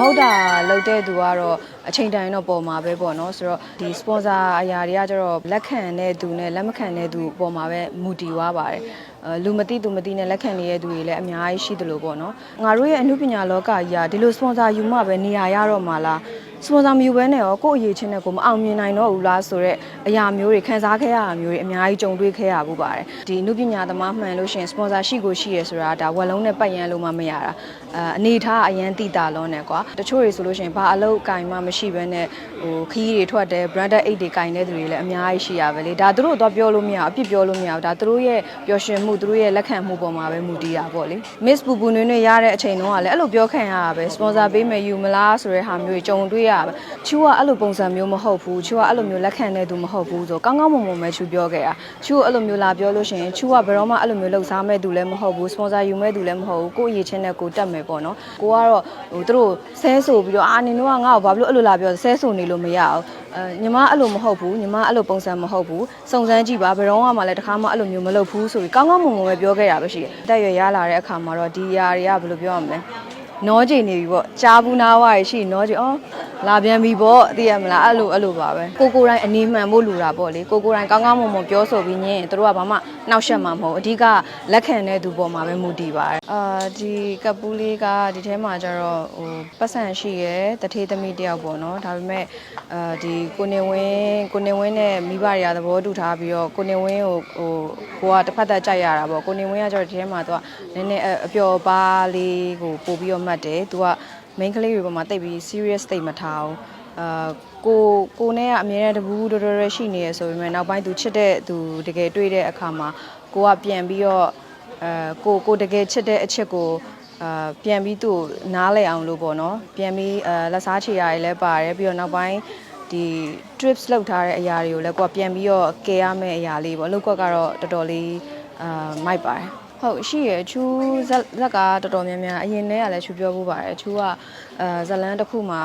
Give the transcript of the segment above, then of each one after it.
ဟုတ်တာလုပ်တဲ့သူကတော့အချိန်တိုင်းတော့ပေါ်မှာပဲပေါ့နော်ဆိုတော့ဒီ sponsor အရာတွေကကျတော့လက်ခံတဲ့သူနဲ့လက်မခံတဲ့သူပေါ်မှာပဲမူတည်သွားပါတယ်အဲလူမသိသူမသိနဲ့လက်ခံနေတဲ့သူတွေလည်းအများကြီးရှိသလိုပေါ့နော်ငါတို့ရဲ့အမှုပညာလောကကြီးကဒီလို sponsor ယူမှပဲနေရာရတော့မှာလား စပွန်ဆာမယူဘဲနဲ့ရောကိုယ့်အရေးချင်းနဲ့ကိုမအောင်မြင်နိုင်တော့ဘူးလားဆိုတော့အရာမျိုးတွေခံစားခဲ့ရတာမျိုးတွေအများကြီးကြုံတွေ့ခဲ့ရဘူးပါတယ်ဒီအမှုပညာသမားမှန်လို့ရှိရင်စပွန်ဆာရှိကိုရှိရဆိုတာဒါဝက်လုံးနဲ့ပတ်ရန်လို့မှမရတာအဲအနေထားအရန်တိတာလုံးနဲ့ကွာတချို့တွေဆိုလို့ရှိရင်ဘာအလုပ်ကင်မှမရှိဘဲနဲ့ဟိုခီးတွေထွက်တယ် branded 8တွေကင်တဲ့သူတွေလည်းအများကြီးရှိရပဲလေဒါသူတို့တော့ပြောလို့မရဘူးအပြစ်ပြောလို့မရဘူးဒါသူတို့ရဲ့ပျော်ရွှင်မှုသူတို့ရဲ့လက်ခံမှုပေါ်မှာပဲမူတည်တာပေါ့လေ Miss ပူပူနွေ့နွေ့ရတဲ့အချိန်တုန်းကလည်းအဲ့လိုပြောခံရတာပဲ sponsor ပေးမယ်ယူမလားဆိုတဲ့ဟာမျိုးတွေကြုံတွေ့ရပါချူကအဲ့လိုပုံစံမျိုးမဟုတ်ဘူးချူကအဲ့လိုမျိုးလက်ခံတဲ့သူမဟုတ်ဘူးဆိုကောင်းကောင်းမွန်မွန်ပဲချူပြောခဲ့တာချူကအဲ့လိုမျိုးလာပြောလို့ရှိရင်ချူကဘယ်တော့မှအဲ့လိုမျိုးလှုပ်ရှားမဲ့သူလည်းမဟုတ်ဘူး sponsor ယူမဲ့သူလည်းမဟုတ်ဘူးကိုယ့်အရေးချင်းနဲ့ကိုယ်တက်မယ်ပေါ့နော်ကိုကတော့ဟိုသူတို့ဆဲဆိုပြီးတော့အာနင်တို့ကငါ့ကိုဘာလို့အဲ့လိုလာပြောဆဲဆိုနေလို့မရအောင်အဲညီမအဲ့လိုမဟုတ်ဘူးညီမအဲ့လိုပုံစံမဟုတ်ဘူးစုံစမ်းကြည့်ပါဘယ်တော့မှလည်းတခါမှအဲ့လိုမျိုးမလုပ်ဘူးဆိုပြီးကောင်းကောင်းမွန်မွန်ပဲပြောခဲ့တာပဲရှိတယ်တက်ရွယ်ရလာတဲ့အခါမှာတော့ဒီຢာတွေကဘယ်လိုပြောရမလဲ နောကြည်နေပြီပေါ့ကြားဘူးနာဝါရရှိနောကြည်အော်လာပြန်ပြီပေါ့သိရမလားအဲ့လိုအဲ့လိုပါပဲကိုကိုတိုင်းအနေမှန်ဖို့လူတာပေါ့လေကိုကိုတိုင်းကောင်းကောင်းမွန်မွန်ပြောဆိုပြီးညင်တို့ကဘာမှနှောက်ယှက်မှာမဟုတ်အဓိကလက်ခံတဲ့သူပေါ်မှာပဲမူတည်ပါတယ်အာဒီကပူးလေးကဒီထဲမှာကျတော့ဟိုပတ်စံရှိရယ်တထေးသမီးတယောက်ပေါ့နော်ဒါပေမဲ့အာဒီကိုနေဝင်းကိုနေဝင်းနဲ့မိဘတွေကသဘောတူထားပြီးတော့ကိုနေဝင်းကိုဟိုကိုကတစ်ဖက်သက်ကြိုက်ရတာပေါ့ကိုနေဝင်းကကျတော့ဒီထဲမှာသူကနည်းနည်းအပျော်ပါးလေးကိုပို့ပြီးတော့မှတ်တယ်သူက main ကလေးတွေပေါ်မှာတိတ်ပြီး serious တိတ်မထားဘူးအာကိုကိုနဲ့ကအမြဲတမ်းတဘူးတော်တော်ရရှိနေရဆိုပေမဲ့နောက်ပိုင်းသူချစ်တဲ့သူတကယ်တွေ့တဲ့အခါမှာကိုကပြန်ပြီးတော့အဲကိုကိုတကယ်ချစ်တဲ့အချစ်ကိုအာပြန်ပြီးသူ့ကိုနားလဲအောင်လို့ပေါ့နော်ပြန်ပြီးအဲလက်စားချေရည်လည်းပါတယ်ပြီးတော့နောက်ပိုင်းဒီ trips လောက်ထားတဲ့အရာတွေကိုလည်းကိုကပြန်ပြီးတော့ကယ်ရမယ့်အရာလေးပေါ့အလုပ်ကွက်ကတော့တော်တော်လေးအာမိုက်ပါတယ် ဟုတ်ရှိရချူဇက်ဇက်ကတော်တော်များများအရင်တည်းကလည်းချူပြောဖို့ပါတယ်ချူကအဲဇလန်တစ်ခုမှာ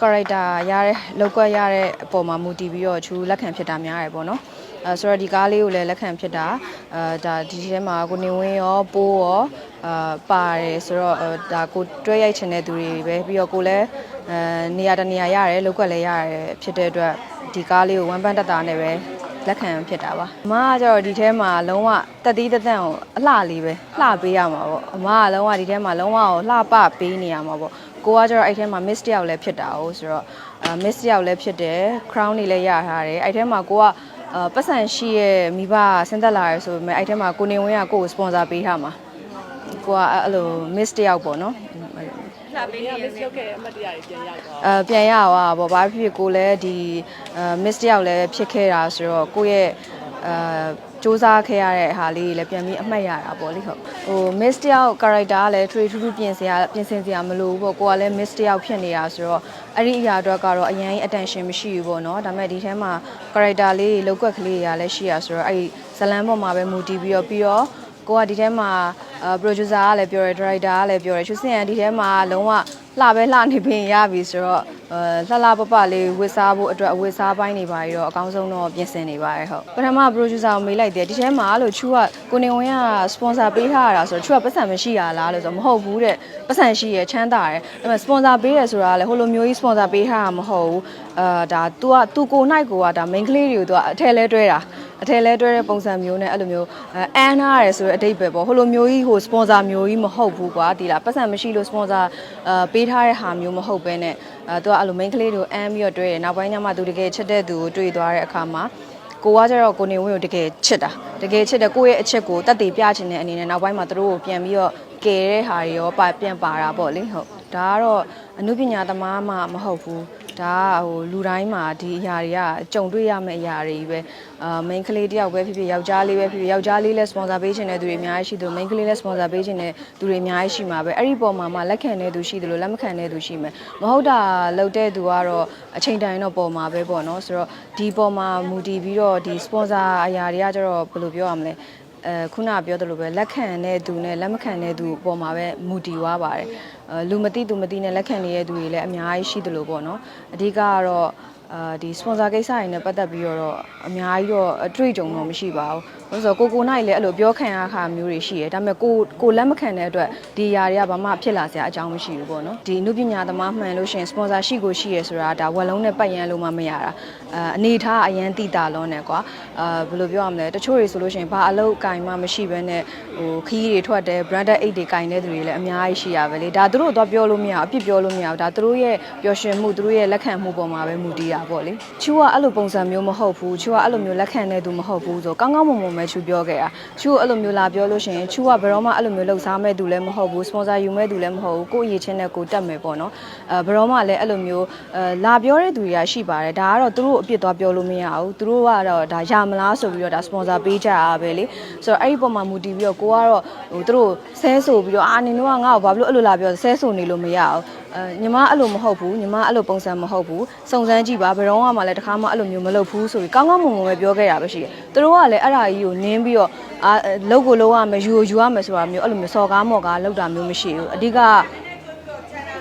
character ရတဲ့လောက်ကွက်ရတဲ့အပေါ်မှာမူတည်ပြီးတော့ချူလက်ခံဖြစ်တာများတယ်ပေါ့နော်အဲဆိုတော့ဒီကားလေးကိုလည်းလက်ခံဖြစ်တာအဲဒါဒီထဲမှာကိုနေဝင်းရောပိုးရောအာပါတယ်ဆိုတော့အဲဒါကိုတွဲရိုက်ချင်တဲ့သူတွေပဲပြီးတော့ကိုလည်းအဲနေရာတနေရာရတယ်လောက်ကွက်လည်းရတယ်ဖြစ်တဲ့အတွက်ဒီကားလေးကိုဝမ်းပန်းတက်တာနဲ့ပဲ လက်ခံဖြစ်တာပါအမကကျတော့ဒီထဲမှာလုံးဝတက်သီးတက်တန့်ကိုအလှလေးပဲလှပေးရမှာပေါ့အမကလုံးဝဒီထဲမှာလုံးဝကိုလှပပေးနေရမှာပေါ့ကိုကကျတော့အဲ့ထဲမှာ miss တယောက်လည်းဖြစ်တာ哦ဆိုတော့အဲ miss တယောက်လည်းဖြစ်တယ် crown တွေလည်းရထားတယ်အဲ့ထဲမှာကိုကအာပတ်စံရှိရဲ့မိဘဆင်းသက်လာရဆိုပေမဲ့အဲ့ထဲမှာကိုနေဝင်းကကိုကို sponsor ပေးထားမှာကိုကအဲ့လို miss တယောက်ပေါ့နော် လှပေးနေရမယ်ရုပ်ခဲ့အမတ်တရားတွေပြန်ရောက်သွားအဲပြန်ရသွားပါဘာဖြစ်ဖြစ်ကိုလည်းဒီအဲ miss တယောက်လည်းဖြစ်ခဲ့တာဆိုတော့ကိုယ့်ရဲ့အဲစူးစမ်းခဲ့ရတဲ့ဟာလေးတွေလည်းပြန်ပြီးအမှတ်ရတာပေါ့လေဟုတ်ဟို miss တယောက် character ကလည်း trade ထူးထူးပြင်စရာပြင်ဆင်စရာမလိုဘူးပေါ့ကိုကလည်း miss တယောက်ဖြစ်နေတာဆိုတော့အဲ့ဒီအရာအတွက်ကတော့အရင် attention မရှိဘူးပေါ့နော်ဒါပေမဲ့ဒီထဲမှာ character လေးတွေလောက်ကွက်ကလေးတွေကလည်းရှိရဆိုတော့အဲ့ဒီဇလန်ပေါ်မှာပဲမူတည်ပြီးတော့ပြီးတော့ ကိုကဒီထဲမှာအာ producer ကလည်းပြောတယ် director ကလည်းပြောတယ်ချူစင်ရဒီထဲမှာလုံးဝ လှပဲလှနေပင်ရပြီဆိုတော့အဲလှလှပပလေးဝစ်စားဖို့အတွက်အဝစ်စားပိုင်းတွေပါပြီးတော့အကောင်းဆုံးတော့ပြင်ဆင်နေပါတယ်ဟုတ်ပထမ producer ကိုမေးလိုက်တယ်ဒီထဲမှာလို့ချူကကိုနေဝင်းက sponsor ပေးထားရတာဆိုတော့ချူကပတ်စံမရှိရလားလို့ဆိုတော့မဟုတ်ဘူးတဲ့ပတ်စံရှိရချမ်းသာတယ်ဒါပေမဲ့ sponsor ပေးရဆိုတာကလည်းဟိုလိုမျိုးကြီး sponsor ပေးထားတာမဟုတ်ဘူးအာဒါ तू က तू ကိုနိုင်ကိုကဒါ main ကလေးတွေကို तू ကအထက်လဲတွဲတာအထက်လဲတွဲတဲ့ပုံစံမျိုးနဲ့အဲ့လိုမျိုးအန်နာရတယ်ဆိုတော့အတိတ်ပဲပေါ့ဟိုလိုမျိုးကြီးဟို sponsor မျိုးကြီးမဟုတ်ဘူးကွာဒီလားပတ်စံမရှိလို့ sponsor အာပေး ထားတဲ့ဟာမျိုးမဟုတ်ဘဲနဲ့အဲသူကအဲ့လို main ကလေးတွေကိုအန်ပြီးတော့တွဲတယ်နောက်ပိုင်းကျမှသူတကယ်ချစ်တဲ့သူကိုတွေ့သွားတဲ့အခါမှာကိုကကျတော့ကိုနေဝင်းကိုတကယ်ချစ်တာတကယ်ချစ်တယ်ကိုယ့်ရဲ့အချစ်ကိုတက်တည်ပြချင်တဲ့အနေနဲ့နောက်ပိုင်းမှာသူတို့ကိုပြန်ပြီးတော့ကယ်တဲ့ဟာတွေရောပါပြန်ပါတာပေါ့လေဟုတ်ဒါကတော့အမှုပညာသမားမှမဟုတ်ဘူး ဒါကဟိုလူတိုင်းမှာဒီအရာတွေကကြုံတွေ့ရမယ့်အရာတွေကြီးပဲအာ main ကလေးတယောက်ပဲဖြစ်ဖြစ်ယောက်ျားလေးပဲဖြစ်ဖြစ်ယောက်ျားလေးလည်း sponsor ပေးချင်တဲ့သူတွေအများကြီးရှိသလို main ကလေးလည်း sponsor ပေးချင်တဲ့သူတွေအများကြီးရှိမှာပဲအဲ့ဒီပုံမှာမှလက်ခံတဲ့သူရှိသလိုလက်မခံတဲ့သူရှိမယ်မဟုတ်တာလုပ်တဲ့သူကတော့အချိန်တိုင်းတော့ပေါ်မှာပဲပေါ့နော်ဆိုတော့ဒီပုံမှာမူတည်ပြီးတော့ဒီ sponsor အရာတွေကကျတော့ဘယ်လိုပြောရမလဲ အဲခုနကပြောသလိုပဲလက်ခံတဲ့သူနဲ့လက်မခံတဲ့သူအပေါ်မှာပဲမူတည်သွားပါတယ်အဲလူမသိသူမသိနဲ့လက်ခံနေတဲ့သူတွေလည်းအများကြီးရှိသလိုပေါ့နော်အဓိကကတော့အာဒီ sponsor ကိစ္စတွေနဲ့ပတ်သက်ပြီးတော့အများကြီးတော့အတွေ့အကြုံတော့မရှိပါဘူးဘာလို့လဲဆိုတော့ကိုကိုနိုင်လည်းအဲ့လိုပြောခံရခါမျိုးတွေရှိတယ်ဒါပေမဲ့ကိုကိုလက်မခံတဲ့အတွက်ဒီຢာတွေကဘာမှဖြစ်လာစရာအကြောင်းမရှိဘူးပေါ့နော်ဒီအမှုပညာသမားမှန်လို့ရှိရင် sponsor ရှိကိုရှိရဆိုတာဒါဝက်လုံးနဲ့ပတ်ရန်လို့မှမရတာ အာအနေထားအရန်တိတာလုံးနဲ့ကွာအာဘယ်လိုပြောရမလဲတချို့တွေဆိုလို့ရှိရင်ဘာအလုပ်ကင်မှမရှိဘဲနဲ့ဟိုခီးတွေထွက်တယ် branded အိတ်တွေကင်တဲ့သူတွေလည်းအများကြီးရှိရပဲလေဒါသူတို့တော့ပြောလို့မရဘူးအပြစ်ပြောလို့မရဘူးဒါသူတို့ရဲ့ပျော်ရွှင်မှုသူတို့ရဲ့လက်ခံမှုပေါ်မှာပဲမူတည်တာပေါ့လေချူကအဲ့လိုပုံစံမျိုးမဟုတ်ဘူးချူကအဲ့လိုမျိုးလက်ခံတဲ့သူမဟုတ်ဘူးဆိုကောင်းကောင်းမွန်မွန်ပဲချူပြောခဲ့တာချူကအဲ့လိုမျိုးလာပြောလို့ရှိရင်ချူကဘယ်တော့မှအဲ့လိုမျိုးလှုပ်ရှားမဲ့သူလည်းမဟုတ်ဘူး sponsor ယူမဲ့သူလည်းမဟုတ်ဘူးကိုယ့်အရေးချင်းနဲ့ကိုယ်တက်မယ်ပေါ့နော်အဲဘယ်တော့မှလည်းအဲ့လိုမျိုးအဲလာပြောတဲ့သူတွေကရှိပါတယ်ဒါကတော့သူတို့အပြစ်သွားပြောလို့မရဘူးသူတို့ကတော့ဒါရမလားဆိုပြီးတော့ဒါ sponsor ပေးကြတာပဲလေဆိုတော့အဲ့ဒီပုံမှာမူတည်ပြီးတော့ကိုကတော့ဟိုသူတို့ဆဲဆိုပြီးတော့အာနင်တို့ကငါ့ကိုဘာဖြစ်လို့အဲ့လိုလာပြောဆဲဆိုနေလို့မရအောင်အဲညီမအဲ့လိုမဟုတ်ဘူးညီမအဲ့လိုပုံစံမဟုတ်ဘူးစုံစမ်းကြည့်ပါဘယ်တော့မှလည်းတခါမှအဲ့လိုမျိုးမလုပ်ဘူးဆိုပြီးကောင်းကောင်းမွန်မွန်ပဲပြောခဲ့တာပဲရှိတယ်သူတို့ကလည်းအဲ့ဒါကြီးကိုနင်းပြီးတော့အာလောက်ကိုလောက်ရမယ်ယူကိုယူရမယ်ဆိုတာမျိုးအဲ့လိုမျိုးစော်ကားမော်ကားလောက်တာမျိုးမရှိဘူးအဓိက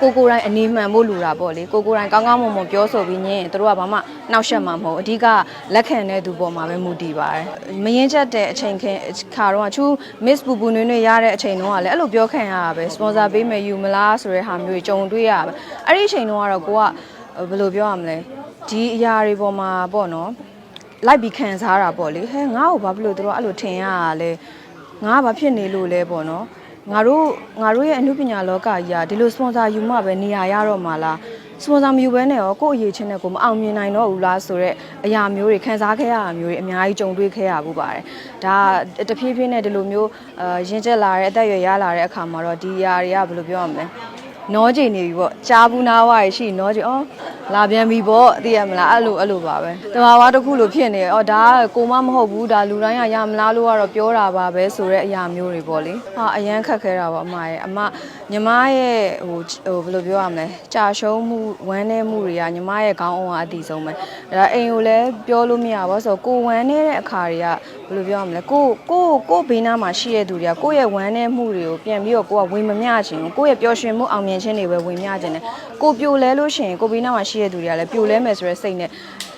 ကိုကိုယ်တိုင်အနေမှန်ဖို့လူတာပေါ့လေကိုကိုယ်တိုင်ကောင်းကောင်းမွန်မွန်ပြောဆိုပြီးညင်တို့ကဘာမှနှောက်ယှက်မှာမဟုတ်အဓိကလက်ခံတဲ့သူပေါ်မှာပဲမူတည်ပါတယ်မရင်ချက်တဲ့အချိန်ခင်းခါတော့ချူ miss ပူပူနွေ့နွေ့ရတဲ့အချိန်တော့ကလည်းအဲ့လိုပြောခံရတာပဲ sponsor ပေးမယ်ယူမလားဆိုတဲ့ဟာမျိုးကြီးကြုံတွေ့ရတာပဲအဲ့ဒီအချိန်တော့ကတော့ကိုကဘယ်လိုပြောရမလဲဒီအရာတွေပေါ်မှာပေါ့နော်လိုက်ပြီးခံစားတာပေါ့လေဟဲငါ့ကိုဘာဖြစ်လို့တို့ကအဲ့လိုထင်ရတာလဲငါကဘာဖြစ်နေလို့လဲပေါ့နော် ငါတို့ငါတို့ရဲ့အမှုပညာလောကကြီးကဒီလိုစပွန်ဆာယူမှပဲနေရာရတော့မှာလားစပွန်ဆာမယူဘဲနဲ့ရောကိုယ့်အရေးချင်းနဲ့ကိုမအောင်မြင်နိုင်တော့ဘူးလားဆိုတော့အရာမျိုးတွေခံစားခဲ့ရတာမျိုးတွေအများကြီးကြုံတွေ့ခဲ့ရဘူးပါတယ်ဒါတဖြည်းဖြည်းနဲ့ဒီလိုမျိုးအာရင်ကျက်လာတဲ့အသက်အရွယ်ရလာတဲ့အခါမှာတော့ဒီအရာတွေကဘယ်လိုပြောရမလဲ နောကျင်နေပြီပေါ့ကြားဘူးနာဝါရရှိနောကျင်အော်လာပြန်ပြီပေါ့သိရမလားအဲ့လိုအဲ့လိုပါပဲတဘာဝတစ်ခုလိုဖြစ်နေအော်ဒါကကိုမမဟုတ်ဘူးဒါလူတိုင်းကရမလားလို့ကတော့ပြောတာပါပဲဆိုတဲ့အရာမျိုးတွေပေါ့လေဟာအရန်ခက်ခဲတာပေါ့အမရဲ့အမညီမရဲ့ဟိုဟိုဘယ်လိုပြောရမလဲကြာရှုံးမှုဝမ်းနည်းမှုတွေကညီမရဲ့ခေါင်းအောင်ကအတိဆုံးပဲဒါအိမ်ကိုလည်းပြောလို့မရပါဘူးဆိုတော့ကိုဝမ်းနေတဲ့အခါတွေက ဘယ်လိုပြောရမလဲကိုကိုကိုဘေးနားမှာရှိတဲ့သူတွေကကိုယ့်ရဲ့ဝမ်းနည်းမှုတွေကိုပြန်ပြီးတော့ကိုကဝင်မမျှချင်ဘူးကိုယ့်ရဲ့ပျော်ရွှင်မှုအောင်မြင်ခြင်းတွေပဲဝင်မျှချင်တယ်ကိုပြိုလဲလို့ရှိရင်ကိုဘေးနားမှာရှိတဲ့သူတွေကလည်းပြိုလဲမယ်ဆိုတဲ့စိတ်နဲ့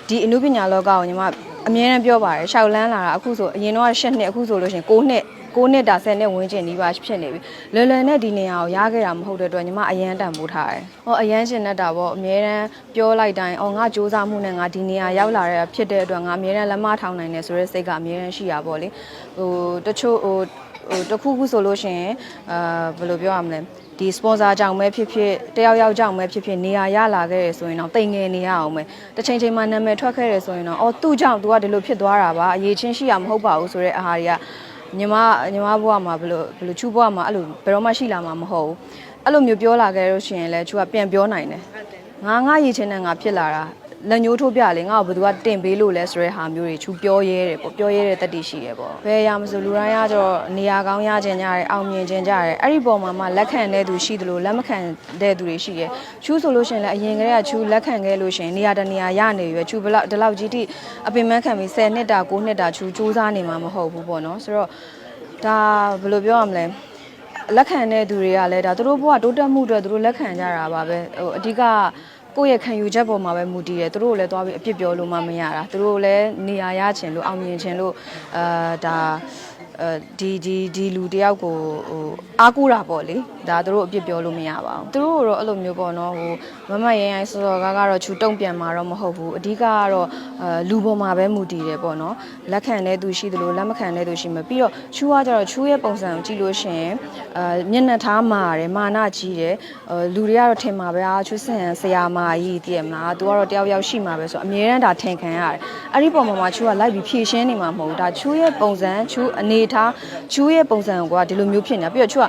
ဒီအနုပညာလောကကိုညီမအမြဲတမ်းပြောပါတယ်ရှောက်လန်းလာတာအခုဆိုအရင်တော့၈နှစ်အခုဆိုလို့ရှိရင်9နှစ် 9နှစ်တာ10နှစ်ဝန်းကျင်ဒီပါဖြစ်နေပြီလွယ်လွယ်နဲ့ဒီနေရာကိုရခဲ့တာမဟုတ်တဲ့အတွက်ညီမအရန်တန်ဖိုးထားတယ်။ဟောအရန်ရှင်နဲ့တာပေါ့အမြဲတမ်းပြောလိုက်တိုင်းအော်ငါစူးစမ်းမှုနဲ့ငါဒီနေရာရောက်လာတဲ့ဖြစ်တဲ့အတွက်ငါအမြဲတမ်းလက်မထောင်နိုင်တယ်ဆိုတဲ့စိတ်ကအမြဲတမ်းရှိတာပေါ့လေ။ဟိုတချို့ဟိုဟိုတခုခုဆိုလို့ရှိရင်အာဘယ်လိုပြောရမလဲဒီ sponsor ကြောင့်ပဲဖြစ်ဖြစ်တယောက်ယောက်ကြောင့်ပဲဖြစ်ဖြစ်နေရာရလာခဲ့ရဆိုရင်တော့တိမ်ငယ်နေရအောင်ပဲတစ်ချိန်ချိန်မှာနာမည်ထွက်ခဲ့ရဆိုရင်တော့အော်သူ့ကြောင့် तू ကဒီလိုဖြစ်သွားတာပါအရေးချင်းရှိရမဟုတ်ပါဘူးဆိုတဲ့အာဟာတွေက ညီမညီမဘဝမှာဘယ်လိုဘယ်လိုချူဘဝမှာအဲ့လိုဘယ်တော့မှရှိလာမှာမဟုတ်ဘူးအဲ့လိုမျိုးပြောလာခဲ့လို့ရှိရင်လည်းချူကပြန်ပြောနိုင်တယ်ငါငါရေးချင်းနဲ့ငါဖြစ်လာတာ လက်ညှိုးထိုးပြလေငါ့ကိုဘယ်သူကတင်ပေးလို့လဲဆိုတဲ့ဟာမျိုးတွေချူပြောရဲတယ်ပေါ့ပြောရဲတဲ့တတိရှိတယ်ပေါ့ဘယ်ရမဆိုလူတိုင်းကကြတော့နေရာကောင်းရခြင်းကြတယ်အောင်မြင်ခြင်းကြတယ်အဲ့ဒီပုံမှာမှလက်ခံတဲ့သူရှိသလိုလက်မခံတဲ့သူတွေရှိတယ်ချူဆိုလို့ရှိရင်လည်းအရင်ကတည်းကချူလက်ခံခဲ့လို့ရှိရင်နေရာတနေရာရနေပြီပဲချူဘလောက်ဒီလောက်ကြီးတိအပင်မခံပြီး10နှစ်တာ9နှစ်တာချူစူးစမ်းနေမှာမဟုတ်ဘူးပေါ့နော်ဆိုတော့ဒါဘယ်လိုပြောရမလဲလက်ခံတဲ့သူတွေကလည်းဒါသူတို့ဘဝတိုးတက်မှုအတွက်သူတို့လက်ခံကြတာပါပဲဟိုအဓိက ကိုယ့်ရဲ့ခံယူချက်ပေါ်မှာပဲမူတည်တယ်သူတို့ကိုလည်းသွားပြီးအပြစ်ပြောလို့မှမရတာသူတို့လည်းနေရာရချင်လို့အောင်မြင်ချင်လို့အာဒါအဲ ဒီဒီဒီလူတယောက်ကိုဟိုအားကိုးတာပေါ့လေဒါသူတို့အပြစ်ပြောလို့မရပါဘူးသူတို့ကတော့အဲ့လိုမျိုးပေါ့နော်ဟိုမမရရင်ရိုင်းစောစောကားကတော့ချူတုံ့ပြန်มาတော့မဟုတ်ဘူးအဓိကကတော့အဲလူပေါ်မှာပဲမူတည်တယ်ပေါ့နော်လက်ခံတဲ့သူရှိသလိုလက်မခံတဲ့သူရှိမှာပြီးတော့ချူကကျတော့ချူရဲ့ပုံစံကိုကြည့်လို့ရှိရင်အဲမျက်နှာထားမာတယ်မာနကြီးတယ်အဲလူတွေကတော့ထင်မှာပဲအာချူစင်ဆရာမကြီးတည်ရမလားသူကတော့တယောက်ယောက်ရှိမှာပဲဆိုတော့အမြဲတမ်းဒါထင်ခံရတယ်အဲ့ဒီပုံမှာချူကလိုက်ပြီးဖြည့်ရှင်းနေမှာမဟုတ်ဘူးဒါချူရဲ့ပုံစံချူအနေထားချူရဲ့ပုံစံကဒီလိုမျိုးဖြစ်နေတာပြီးတော့ချူက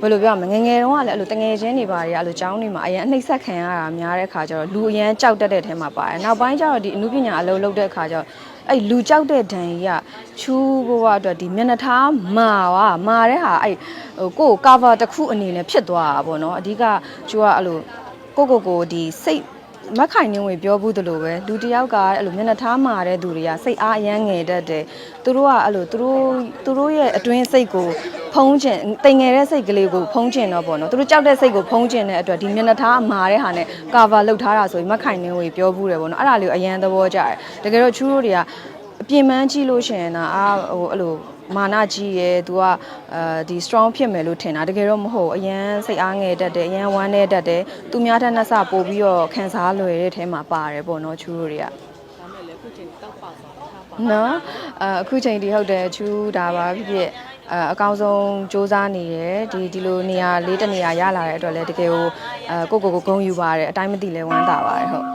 ဘယ်လိုပြောရမလဲငယ်ငယ်တုန်းကလည်းအဲ့လိုတငယ်ချင်းတွေပါတွေအဲ့လိုကျောင်းတွေမှာအရင်အနှိမ့်ဆက်ခံရတာများတဲ့အခါကျတော့လူအရင်ကြောက်တတ်တဲ့ထဲမှာပါတယ်နောက်ပိုင်းကျတော့ဒီအမှုပညာအလုပ်လုပ်တဲ့အခါကျတော့အဲ့လူကြောက်တဲ့ဒဏ်ကြီးကချူးဘဝအတွက်ဒီမျက်နှာထားမာဝါမာတဲ့ဟာအဲ့ဟိုကိုယ့်ကို cover တစ်ခုအနေနဲ့ဖြစ်သွားတာပေါ့နော်အဓိကချူကအဲ့လိုကိုကိုကိုဒီစိတ် မက်ခိုင်နေဝင်ပြောဘူးတလို့ပဲလူတစ်ယောက်ကအဲ့လိုမျက်နှာထားမာတဲ့သူတွေကစိတ်အားအယမ်းငယ်တတ်တယ်သူတို့ကအဲ့လိုသူတို့သူတို့ရဲ့အတွင်းစိတ်ကိုဟဖုံးကျင်တိမ်ငယ်တဲ့စိတ်ကလေးကိုဖုံးကျင်တော့ပေါ့နော်သူတို့ကြောက်တဲ့စိတ်ကိုဖုံးကျင်တဲ့အတွက်ဒီမျက်နှာထားအမာတဲ့ဟာနဲ့ cover လုပ်ထားတာဆိုရင်မခိုင်နှင်းဝေပြောဘူးတယ်ပေါ့နော်အဲ့ဒါလေးကိုအရန်သဘောကျတယ်တကယ်တော့ချူတို့တွေကအပြင်ပန်းကြည့်လို့ရှိရင်တော့အာဟိုအဲ့လို မာနကြီးရယ်သူကအဲဒီ strong ဖြစ်မယ်လို့ထင်တာတကယ်တော့မဟုတ်အရန်စိတ်အားငယ်တတ်တယ်အရန်ဝမ်းနေတတ်တယ်သူများထက်နှဆပို့ပြီးတော့ခံစားလွယ်တဲ့ထဲမှာပါတယ်ပေါ့နော်ချူတို့တွေကဒါမဲ့လည်းအခုချိန်တောက်ပါဆောင်ထားပါနော်အအခုချိန်ဒီဟုတ်တယ်ချူဒါပါဖြစ်ဖြစ်အအကောင်းဆုံးစူးစမ်းနေရယ်ဒီဒီလိုနေရာလေးတစ်နေရာရလာတဲ့အတွက်လည်းတကယ်ကိုအကိုကိုကိုဂုံယူပါတယ်အတိုင်းမသိလဲဝမ်းသာပါတယ်ဟုတ်